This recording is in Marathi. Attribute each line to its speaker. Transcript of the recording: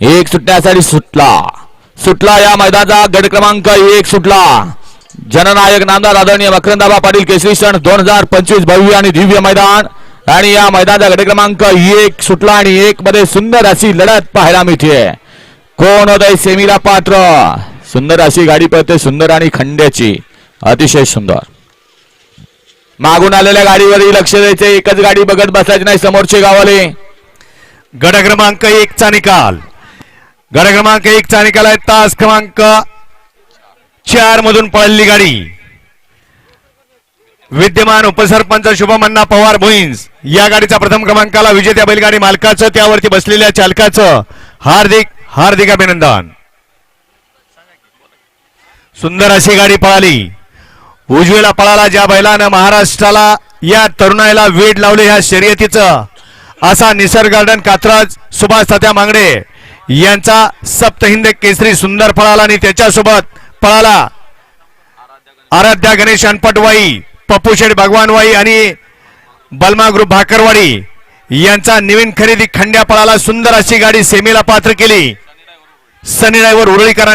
Speaker 1: एक सुटण्यासाठी सुटला. सुटला या मैदानाचा गट क्रमांक एक सुटला. जननायक नामदार आदरणीय मकरंदाबा पाटील केसरी सण दोन हजार पंचवीस भव्य आणि दिव्य मैदान. आणि या मैदानाचा गट क्रमांक एक सुटला आणि एक मध्ये सुंदर अशी लढत पाहायला मिळते. कोण होत आहे सेमीला पात्र? सुंदर अशी गाडी पळते सुंदर आणि खंड्याची. अतिशय सुंदर. मागून आलेल्या गाडीवरही लक्ष द्यायचे एकच गाडी बघत बसायची नाही समोरचे गावाले
Speaker 2: गट क्रमांक एक चा निकाल. गड क्रमांक एक चा निकाल आहे. तास क्रमांक चार मधून पळली गाडी. विद्यमान उपसरपंच शुभमन्ना पवार भुईन्स या गाडीचा प्रथम क्रमांकाला विजेत्या बैलगाडी मालकाचं त्यावरती बसलेल्या चालकाचं हार्दिक हार्दिक अभिनंदन. सुंदर अशी गाडी पळाली. उजवीला पळाला ज्या बैलानं महाराष्ट्राला या तरुणाईला वेड लावले ह्या शर्यतीचं. असा निसर्ग गार्डन कात्रज सुभाष तात्या मांगडे. यांचा सप्तहिंद केसरी सुंदर पळाला आणि त्याच्यासोबत पळाला आराध्या गणेश अनपटवाई पप्पू शेठ भगवानवाई आणि बलमा ग्रुप भाकरवाडी यांचा नवीन खरेदी खंड्या पळाला सुंदर अशी गाडी सेमीला पात्र केली. सनी ड्रायव्हर उरळीकरांनी